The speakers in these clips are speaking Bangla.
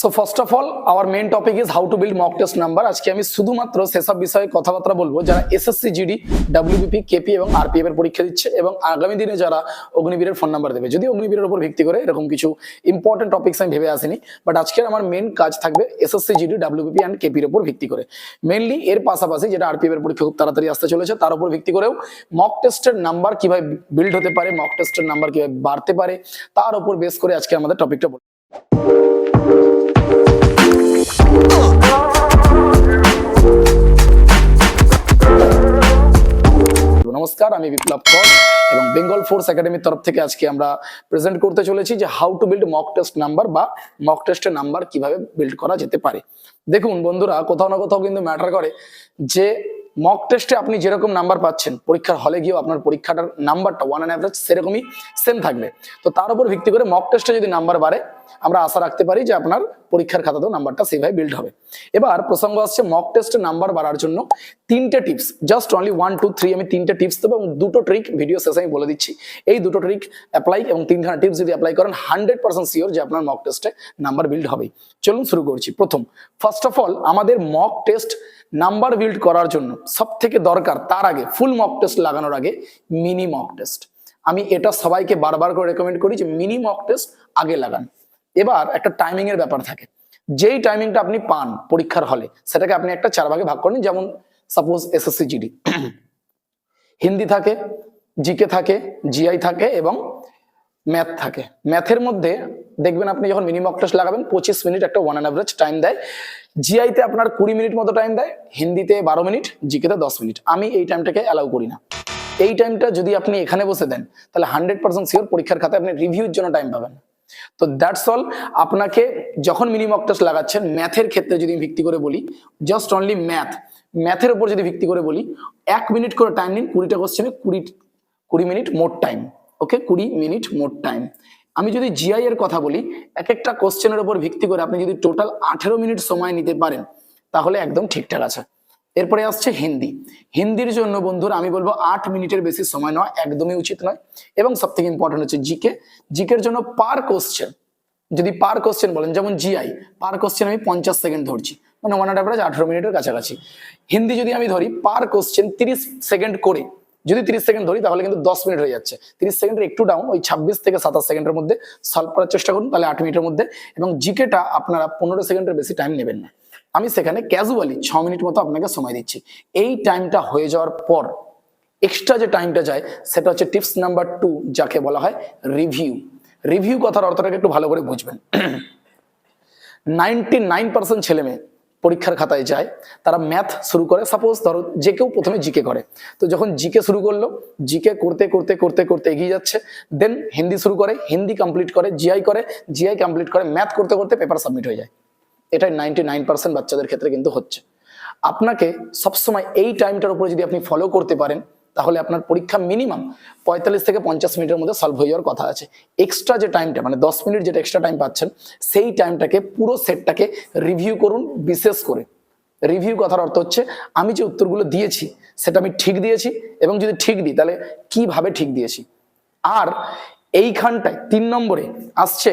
So first of all our main topic is how to build mock test number আজকে আমি শুধুমাত্র সেসব বিষয়ে কথাবার্তা বলব যারা এসএসসি জিডি ডাব্লিউবিপি কেপি এবং আরপিএফ এর পরীক্ষা দিচ্ছে এবং আগামী দিনে যারা অগ্নিবীরের ফোন নাম্বার দেবে। যদি অগ্নিবীরের উপর ভিত্তি করে এরকম কিছু ইম্পর্টেন্ট টপিকস আমি ভেবে আসিনি বাট আজকের আমার মেন কাজ থাকবে এসএসসি জিডি ডাব্লিউবিপি অ্যান্ড কেপির উপর ভিত্তি করে। মেনলি এর পাশাপাশি যেটা আরপিএফ এর পরীক্ষা খুব তাড়াতাড়ি আসতে চলেছে, তার উপর ভিত্তি করেও মক টেস্টের নাম্বার কীভাবে বিল্ড হতে পারে মক টেস্টের নাম্বার কীভাবে বাড়তে পারে, তার উপর বেস করে আজকে আমাদের টপিকটা বলব। নমস্কার, আমি বিপ্লব কর এবং বেঙ্গল ফোর্স একাডেমির তরফ থেকে আজকে আমরা প্রেজেন্ট করতে চলেছি যে how to build mock test number বা মক টেস্টের নাম্বার কীভাবে বিল্ড করা যেতে পারে। দেখুন বন্ধুরা, কোথাও না কোথাও কিন্তু ম্যাটার করে যে মক টেস্টে আপনি যেরকম নাম্বার পাচ্ছেন, পরীক্ষার হলে গিয়েও আপনার পরীক্ষাটার নাম্বারটা ওয়ান অ্যান্ড অ্যাভারেজ সেরকমই সেম থাকবে। তো তার উপর ভিত্তি করে মক টেস্টে যদি নাম্বার বাড়ে, আমরা আশা রাখতে পারি যে আপনার পরীক্ষার খাতাতেও নাম্বারটা সেইভাবে বিল্ড হবে। এবার প্রসঙ্গ আসছে মক টেস্টে নাম্বার বাড়ার জন্য তিনটে tips just only one two three আমি তিনটে টিপস দেবো এবং দুটো ট্রিক ভিডিও শেষে আমি বলে দিচ্ছি। এই দুটো ট্রিক অ্যাপ্লাই এবং তিনখানা টিপস যদি অ্যাপ্লাই করেন হান্ড্রেড পার্সেন্ট শিওর যে আপনার মক টেস্টে নাম্বার বিল্ড হবেই। চলুন শুরু করছি। প্রথম ফার্স্ট অফ অল আমাদের মক টেস্ট নাম্বার বিল্ড করার জন্য সব থেকে দরকার তার আগে ফুল মক টেস্ট লাগানোর আগে মিনি মক টেস্ট আমি এটা সবাইকে বারবার করে রেকমেন্ড করি যে মিনি মক টেস্ট আগে লাগান। এবার একটা টাইমিং এর ব্যাপার থাকে। যেই টাইমিংটা আপনি পান পরীক্ষার হলে, সেটাকে আপনি একটা চার ভাগে ভাগ করেন যেমন সাপোজ এসএসসি জিডি হিন্দি থাকে জিকে থাকে জিআই থাকে এবং ম্যাথ থাকে। ম্যাথের মধ্যে দেখবেন আপনি যখন মিনিমাম টেস্ট লাগাবেন, পঁচিশ মিনিট একটা ওয়ান অ্যান অ্যাভারেজ টাইম দেয়। জিআইতে আপনার কুড়ি মিনিট মতো টাইম দেয়, হিন্দিতে বারো মিনিট জিকেতে দশ মিনিট আমি এই টাইমটাকে অ্যালাউ করি না। এই টাইমটা যদি আপনি এখানে বসে দেন, তাহলে হান্ড্রেড পার্সেন্ট শিওর পরীক্ষার খাতে আপনি রিভিউর জন্য টাইম পাবেন। তো দ্যাটস অল আপনাকে যখন মিনিমাম টেস্ট লাগাচ্ছেন ম্যাথের ক্ষেত্রে যদি ভিত্তি করে বলি জাস্ট অনলি ম্যাথ ম্যাথের উপর যদি ভিত্তি করে বলি, এক মিনিট করে টাইম নিন, কুড়িটা কোশ্চেনে কুড়ি কুড়ি মিনিট মোট টাইম ওকে কুড়ি মিনিট মোট টাইম আমি যদি জিআই এর কথা বলি, এক একটা কোশ্চেনের উপর ভিত্তি করে আপনি যদি টোটাল আঠেরো মিনিট সময় নিতে পারেন, তাহলে একদম ঠিকঠাক আছে। এরপরে আসছে হিন্দি। হিন্দির জন্য বন্ধুরা, আমি বলব আট মিনিটের বেশি সময় নেওয়া একদমই উচিত নয়। এবং সব থেকে ইম্পর্টেন্ট হচ্ছে জিকে জিকের জন্য পার কোশ্চেন যদি পার কোশ্চেন বলেন, যেমন জিআই পার কোশ্চেন আমি পঞ্চাশ সেকেন্ড ধরছি। মানে ওয়ান অ্যাভারেজ আঠারো মিনিটের কাছাকাছি। হিন্দি যদি আমি ধরি পার কোশ্চেন তিরিশ সেকেন্ড করে যদি তিরিশ সেকেন্ড ধরি, তাহলে কিন্তু দশ মিনিট হয়ে যাচ্ছে। তিরিশ সেকেন্ডের একটু ডাউন ওই ছাব্বিশ থেকে সাতাশ সেকেন্ডের মধ্যে সলভ করার চেষ্টা করুন, তাহলে আট মিনিটের মধ্যে। এবং জিকেটা আপনারা পনেরো সেকেন্ডের বেশি টাইম নেবেন না। আমি সেখানে ক্যাজুয়ালি ছ মিনিট মতো আপনাকে সময় দিচ্ছি। এই টাইমটা হয়ে যাওয়ার পর এক্সট্রা যে টাইমটা যায়, সেটা হচ্ছে টিপস নাম্বার টু যাকে বলা হয় রিভিউ রিভিউ কথার অর্থটাকে একটু ভালো করে বুঝবেন। নাইনটি নাইন পার্সেন্ট ছেলে মেয়ে পরীক্ষার খাতায় যায়, তারা ম্যাথ শুরু করে সাপোজ ধরো যে কেউ প্রথমে জিকে করে। তো যখন জিকে শুরু করল জিকে করতে করতে করতে করতে এগিয়ে যাচ্ছে দেন হিন্দি শুরু করে, হিন্দি কমপ্লিট করে জিআই করে জিআই কমপ্লিট করে ম্যাথ করতে করতে পেপার সাবমিট হয়ে যায়। এটাই নাইনটি নাইন পার্সেন্ট বাচ্চাদের ক্ষেত্রে কিন্তু হচ্ছে। আপনাকে সবসময় এই টাইমটার উপরে যদি আপনি ফলো করতে পারেন তাহলে আপনার পরীক্ষা মিনিমাম পঁয়তাল্লিশ থেকে পঞ্চাশ মিনিটের মধ্যে সলভ হয়ে যাওয়ার কথা আছে। এক্সট্রা যে টাইমটা মানে দশ মিনিট যেটা এক্সট্রা টাইম পাচ্ছেন, সেই টাইমটাকে পুরো সেটটাকে রিভিউ করুন, বিশেষ করে। রিভিউ কথার অর্থ হচ্ছে, আমি যে উত্তরগুলো দিয়েছি, সেটা আমি ঠিক দিয়েছি এবং যদি ঠিক দিই, তাহলে কীভাবে ঠিক দিয়েছি? আর এইখানটায়, তিন নম্বরে আসছে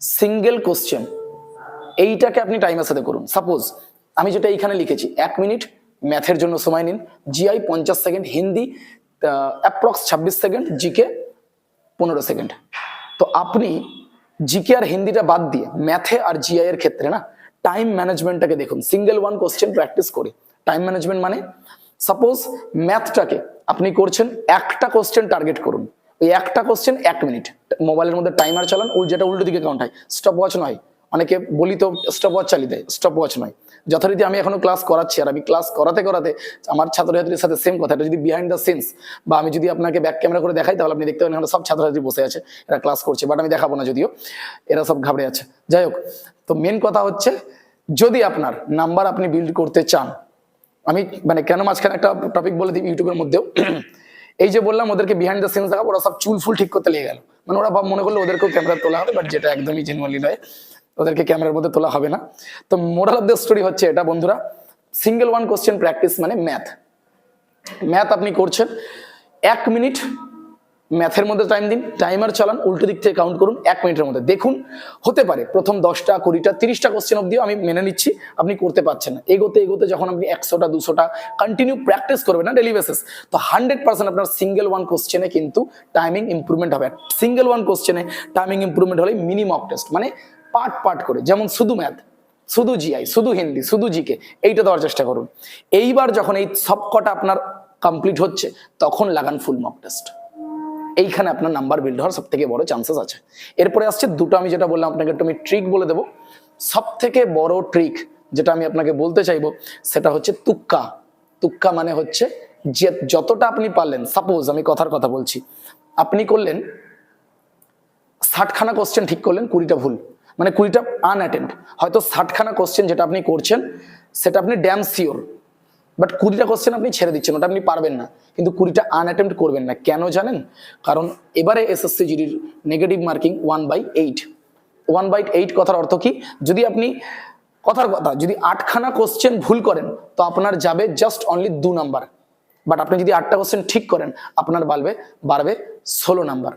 সিঙ্গেল কোশ্চেন এইটাকে আপনি টাইমের সাথে করুন। সাপোজ আমি যেটা এইখানে লিখেছি, এক মিনিট ম্যাথের জন্য সময় নিন। জিআই পঞ্চাশ সেকেন্ড, হিন্দি অ্যাপ্রক্স ছাব্বিশ সেকেন্ড জিকে পনেরো সেকেন্ড। তো আপনি জিকে আর হিন্দিটা বাদ দিয়ে ম্যাথে আর জিআই এর ক্ষেত্রে না টাইম ম্যানেজমেন্টটাকে দেখুন। সিঙ্গেল ওয়ান কোশ্চেন প্র্যাকটিস করে। টাইম ম্যানেজমেন্ট মানে সাপোজ ম্যাথটাকে আপনি করছেন, একটা কোশ্চেন টার্গেট করুন। ওই একটা কোশ্চেন এক মিনিট মোবাইলের মধ্যে টাইমার চালান যেটা উল্টো দিকে কাউন্ট হয়। স্টপ ওয়াচ নয়। অনেকে বলি তো স্টপ ওয়াচ চালিয়ে দেয় স্টপ ওয়াচ নয়। যথারীতি আমি এখনও ক্লাস করাচ্ছি আর আমি ক্লাস করাতে করাতে আমার ছাত্রছাত্রীর সাথে সেম কথা, এটা যদি বিহাইন্ড দ্য সিনস বা আমি যদি আপনাকে ব্যাক ক্যামেরা করে দেখাই, তাহলে আপনি দেখতে এখানে সব ছাত্রছাত্রী বসে আছে, এরা ক্লাস করছে বাট আমি দেখাবো না যদিও, এরা সব ঘাবড়ে আছে। যাই হোক, তো মেন কথা হচ্ছে, যদি আপনার নাম্বার আপনি বিল্ড করতে চান, আমি মানে কেন মাঝখানে একটা টপিক বলে দিই ইউটিউবের মধ্যেও, এই যে বললাম ওদেরকে বিহাইন্ড দ্য সিনস দেখাবো, ওরা সব চুল ফুল ঠিক করতে লেগে গেল। মানে ওরা ভাব মনে করল ওদেরকেও ক্যামেরা তোলা হবে বাট যেটা একদমই জেনুয়ালি নয়। ওদেরকে ক্যামেরার মধ্যে তোলা হবে না। তো মোরাল অফ দ্য স্টোরি হচ্ছে এটা, বন্ধুরা। সিঙ্গেল ওয়ান কোশ্চেন প্র্যাকটিস মানে ম্যাথ ম্যাথ আপনি করছেন, এক মিনিট ম্যাথের মধ্যে টাইম দিন টাইমার চালান, উল্টো দিক থেকে কাউন্ট করুন, এক মিনিটের মধ্যে। দেখুন, হতে পারে, প্রথম দশটা, কুড়িটা, তিরিশটা কোশ্চেন অব্দিও আমি মেনে নিচ্ছি, আপনি করতে পারছেন না। এগোতে এগোতে যখন আপনি একশোটা, দুশোটা কন্টিনিউ প্র্যাকটিস করবেন না ডেলি বেসিস তো হান্ড্রেড পার্সেন্ট আপনার সিঙ্গেল ওয়ান কোশ্চেনে কিন্তু টাইমিং ইম্প্রুভমেন্ট হবে। সিঙ্গেল ওয়ান কোশ্চেনে টাইমিং ইম্প্রুভমেন্ট হলে মিনি মক টেস্ট মানে পার্ট পার্ট করে। যেমন শুধু ম্যাথ শুধু জিআই শুধু হিন্দি, শুধু জিকে এইটা দেওয়ার চেষ্টা করুন। এইবার যখন এই সব কটা আপনার কমপ্লিট হচ্ছে, তখন লাগান ফুল মক টেস্ট এইখানে আপনার নাম্বার বিল্ড হওয়ার সব থেকে বড় চান্সেস আছে। এরপরে আসছে দুটো, আমি যেটা বললাম আপনাকে একটু আমি ট্রিক বলে দেবো। সব থেকে বড় ট্রিক যেটা আমি আপনাকে বলতে চাইব, সেটা হচ্ছে তুক্কা। তুক্কা মানে হচ্ছে যে যতটা আপনি পারলেন সাপোজ আমি কথার কথা বলছি, আপনি করলেন ষাটখানা কোশ্চেন ঠিক করলেন, কুড়িটা ভুল মানে কুড়িটা আনঅ্যাটেন্ড হয়তো ষাটখানা কোশ্চেন যেটা আপনি করছেন, সেটা আপনি ড্যাম সিওর বাট কুড়িটা কোশ্চেন আপনি ছেড়ে দিচ্ছেন, ওটা আপনি পারবেন না। কিন্তু কুড়িটা আনঅ্যাটেম্প্ট করবেন না। কেন জানেন? কারণ এবারে SSC জিডির negative marking one by eight one by eight কথার অর্থ কি? যদি আপনি কথার কথা, যদি আটখানা কোশ্চেন ভুল করেন, তো আপনার যাবে জাস্ট অনলি দু নাম্বার বাট আপনি যদি আটটা কোশ্চেন ঠিক করেন, আপনার বাড়বে বাড়বে ষোলো নাম্বার